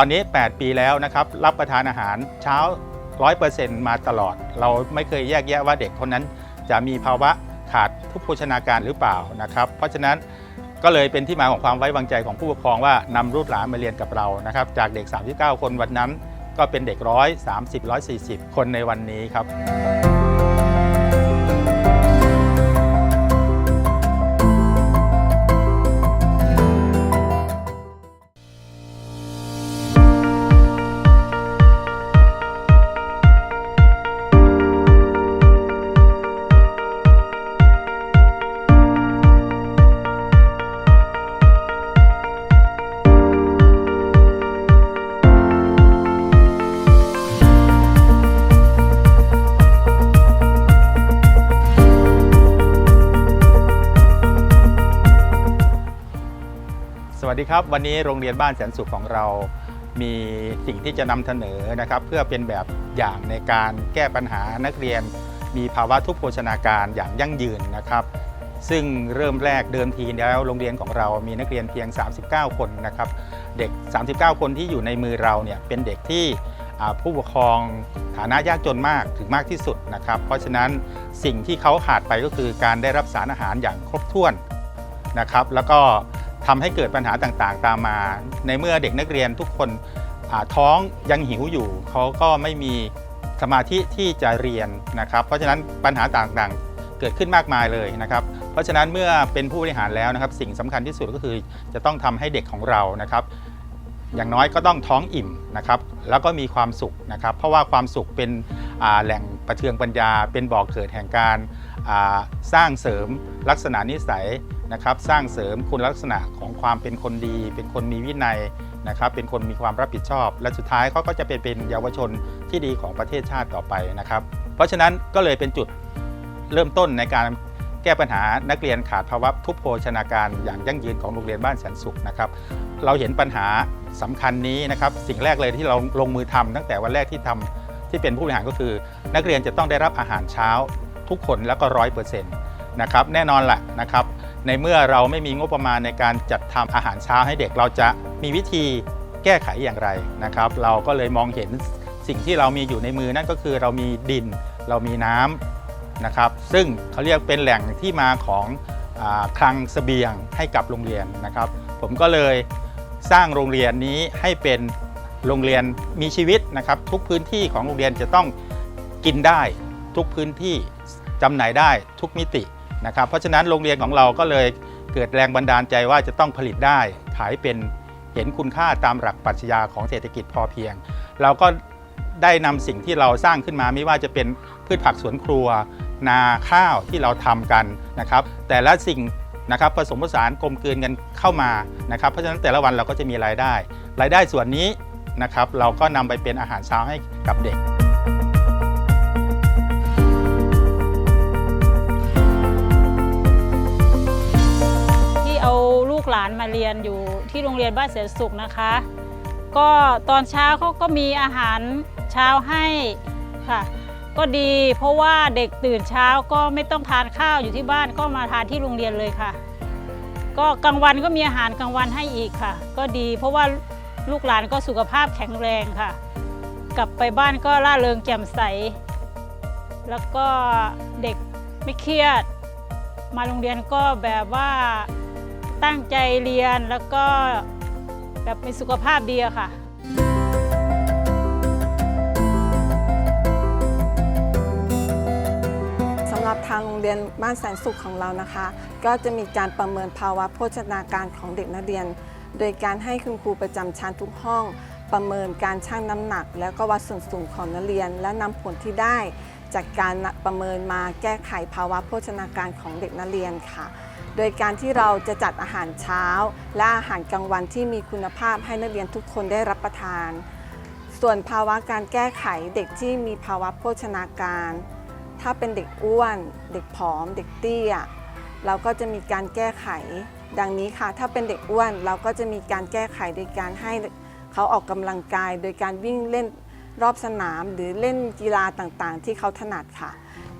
อนนี้ 8 ปีแล้วนะครับ รับประทานอาหารเช้า 100%มาตลอด เราไม่เคยแยกแยะว่าเด็กคนนั้น จะมีภาวะขาดทุพโภชนาการหรือเปล่านะครับ เพราะฉะนั้นก็เลยเป็นที่มาของความไว้วางใจของผู้ปกครองว่านำลูกหลานมาเรียนกับเรานะครับ จากเด็ก 39 คนวันนั้น ก็เป็นเด็กร้อย30 140 คนในวันนี้ครับ วัสดีครับ วันนี้โรงเรียนบ้านแสนสุขของเรามีสิ่งที่จะนำเสนอนะครับเพื่อเป็นแบบอย่างในการแก้ปัญหานักเรียน มีภาวะทุพโภชนาการอย่างยั่งยืนนะครับ ซึ่งเริ่มแรกเดิมทีแล้วโรงเรียนของเรามีนักเรียนเพียง 39 คนนะครับ เด็ก 39 คนที่อยู่ในมือเราเนี่ยเป็นเด็กที่ผู้ปกครองฐานะยากจนมากถึงมากที่สุดนะครับ เพราะฉะนั้นสิ่งที่เขาขาดไปก็คือการได้รับสารอาหารอย่างครบถ้วนนะครับ แล้วก็ ทำให้เกิดปัญหาต่างๆ ตามมา ในเมื่อเด็กนักเรียนทุกคนท้องยังหิวอยู่ เขาก็ไม่มีสมาธิที่จะเรียนนะครับ เพราะฉะนั้นปัญหาต่างๆเกิดขึ้นมากมายเลยนะครับ เพราะฉะนั้นเมื่อเป็นผู้บริหารแล้วนะครับ สิ่งสำคัญที่สุดก็คือจะต้องทำให้เด็กของเรานะครับ อย่างน้อยก็ต้องท้องอิ่มนะครับ แล้วก็มีความสุขนะครับ เพราะว่าความสุขเป็นแหล่งประเทืองปัญญา เป็นบ่อกเกิดแห่งการสร้างเสริมลักษณะนิสัย นะครับสร้างเสริมคุณลักษณะของความเป็นคนดี เป็นคนมีวินัยนะครับเป็นคนมีความรับผิดชอบ และสุดท้ายเขาก็จะเป็นเป็นเยาวชนที่ดีของประเทศชาติต่อไปนะครับ เพราะฉะนั้นก็เลยเป็นจุดเริ่มต้นในการแก้ปัญหานักเรียนขาดภาวะทุพโภชนาการอย่างยั่งยืนของโรงเรียนบ้านแสนสุขนะครับ เราเห็นปัญหาสำคัญนี้นะครับ สิ่งแรกเลยที่เราลงมือทำตั้งแต่วันแรกที่ทำที่เป็นผู้บริหารก็คือ นักเรียนจะต้องได้รับอาหารเช้าทุกคนแล้วก็ร้อยเปอร์เซ็นต์นะครับแน่นอนแหละนะครับ ในเมื่อเราไม่มีงบประมาณในการจัดทำอาหารเช้าให้เด็กเราจะมีวิธีแก้ไขอย่างไรนะครับ เราก็เลยมองเห็นสิ่งที่เรามีอยู่ในมือนั่นก็คือเรามีดินเรามีน้ำนะครับ ซึ่งเขาเรียกเป็นแหล่งที่มาของอคลังเสบียงให้กับโรงเรียนนะครับ ผมก็เลยสร้างโรงเรียนนี้ให้เป็นโรงเรียนมีชีวิตนะครับ ทุกพื้นที่ของโรงเรียนจะต้องกินได้ทุกพื้นที่จำหน่ายได้ทุกมิติ นะครับเพราะฉะนั้นโรงเรียนของเราก็เลยเกิดแรงบันดาลใจว่าจะต้องผลิตได้ขายเป็นเห็นคุณค่าตามหลักปรัชญาของเศรษฐกิจพอเพียง เราก็ได้นำสิ่งที่เราสร้างขึ้นมาไม่ว่าจะเป็นพืชผักสวนครัว นาข้าวที่เราทำกันนะครับแต่ละสิ่งนะครับผสมผสานกลมกลืนกันเข้ามานะครับเพราะฉะนั้นแต่ละวันเราก็จะมีรายได้ รายได้ส่วนนี้นะครับเราก็นำไปเป็นอาหารเช้าให้กับเด็ก กหลานมาเรียนอยู่ที่โรงเรียนบ้านเสนสุขนะคะ ก็ตอนเช้าเขาก็มีอาหารเช้าให้ค่ะก็ดีเพราะว่าเด็กตื่นเช้าก็ไม่ต้องทานข้าวอยู่ที่บ้านก็มาทานที่โรงเรียนเลยค่ะ ก็กลางวันก็มีอาหารกลางวันให้อีกค่ะ ก็ดีเพราะว่าลูกหลานก็สุขภาพแข็งแรงค่ะ กลับไปบ้านก็ร่าเริงแจ่มใส แล้วก็เด็กไม่เครียด มาโรงเรียนก็แบบว่า ตั้งใจเรียนแล้วก็แบบมีสุขภาพดีอะค่ะ สำหรับทางโรงเรียนบ้านแสนสุขของเรานะคะ ก็จะมีการประเมินภาวะโภชนาการของเด็กนักเรียน โดยการให้คุณครูประจำชั้นทุกห้อง ประเมินการชั่งน้ำหนัก แล้วก็วัดส่วนสูงของนักเรียน และนำผลที่ได้ จากการประเมินมาแก้ไขภาวะโภชนาการของเด็กนักเรียนค่ะ โดยการที่เราจะจัดอาหารเช้า และอาหารกลางวันที่มีคุณภาพให้นักเรียนทุกคนได้รับประทาน ส่วนภาวะการแก้ไขเด็กที่มีภาวะโภชนาการ ถ้าเป็นเด็กอ้วน เด็กผอม เด็กเตี้ย เราก็จะมีการแก้ไข ดังนี้ค่ะ ถ้าเป็นเด็กอ้วนเราก็จะมีการแก้ไขโดยการให้เขาออกกำลังกาย โดยการวิ่งเล่นรอบสนามหรือเล่นกีฬาต่างๆ ที่เขาถนัดค่ะ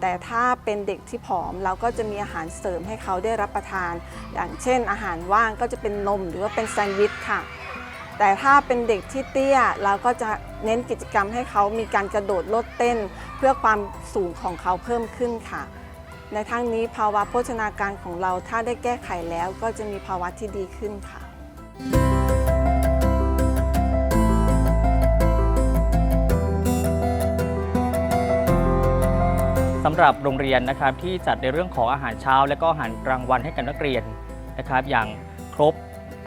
แต่ถ้าเป็นเด็กที่ผอมเราก็จะมีอาหารเสริมให้เขาได้รับประทาน อย่างเช่นอาหารว่างก็จะเป็นนมหรือว่าเป็นแซนด์วิชค่ะ แต่ถ้าเป็นเด็กที่เตี้ยเราก็จะเน้นกิจกรรมให้เขามีการกระโดดโลดเต้น เพื่อความสูงของเขาเพิ่มขึ้นค่ะ ในทั้งนี้ภาวะโภชนาการของเราถ้าได้แก้ไขแล้วก็จะมีภาวะที่ดีขึ้นค่ะ สำหรับโรงเรียนนะครับที่จัดในเรื่องของอาหารเช้า และก็อาหารกลางวันให้กับนักเรียนนะครับ อย่างครบ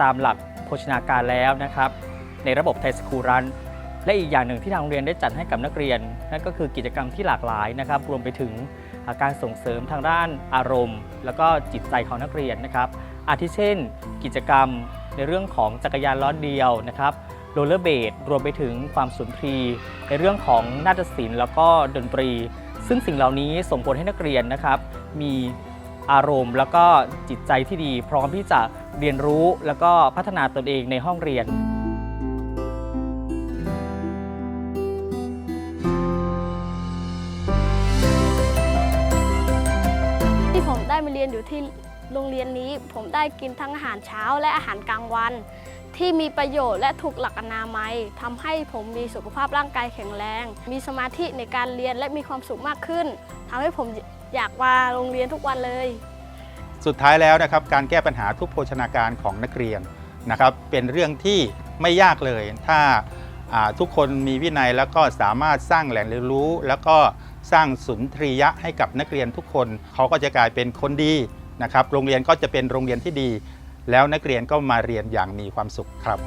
ตามหลักโภชนาการแล้วนะครับ ในระบบไทยสคูรันและอีกอย่างหนึ่งที่ทางโรงเรียนได้จัดให้กับนักเรียน นั่นก็คือกิจกรรมที่หลากหลายนะครับ รวมไปถึงการส่งเสริมทางด้านอารมณ์ แล้วก็จิตใจของนักเรียนนะครับ อาทิเช่น กิจกรรมในเรื่องของจักรยานล้อเดียวนะครับโรลเลอร์เบดรวมไปถึงความสุนทรีในเรื่องของนาฏศิลป์แล้วก็ดนตรี ซึ่งสิ่งเหล่านี้ส่งผลให้นักเรียนนะครับ มีอารมณ์ แล้วก็จิตใจที่ดี พร้อมที่จะเรียนรู้แล้วก็พัฒนาตนเองในห้องเรียนที่ผมได้มาเรียนอยู่ที่โรงเรียนนี้ ผมได้กินทั้งอาหารเช้าและอาหารกลางวัน ที่มีประโยชน์และถูกหลักอนามัยทำให้ผมมีสุขภาพร่างกายแข็งแรง มีสมาธิในการเรียนและมีความสุขมากขึ้นทำให้ผมอยากมาโรงเรียนทุกวันเลย สุดท้ายแล้วนะครับการแก้ปัญหาทุกโภชนาการของนักเรียนนะครับเป็นเรื่องที่ไม่ยากเลย ถ้าาทุกคนมีวินัยแล้วก็สามารถสร้างแหล่งเรียนรู้ แล้วก็สร้างสุนทรียะให้กับนักเรียนทุกคน เขาก็จะกลายเป็นคนดีนะครับโรงเรียนก็จะเป็นโรงเรียนที่ดี แล้วนักเรียนก็มาเรียนอย่างมีความสุขครับ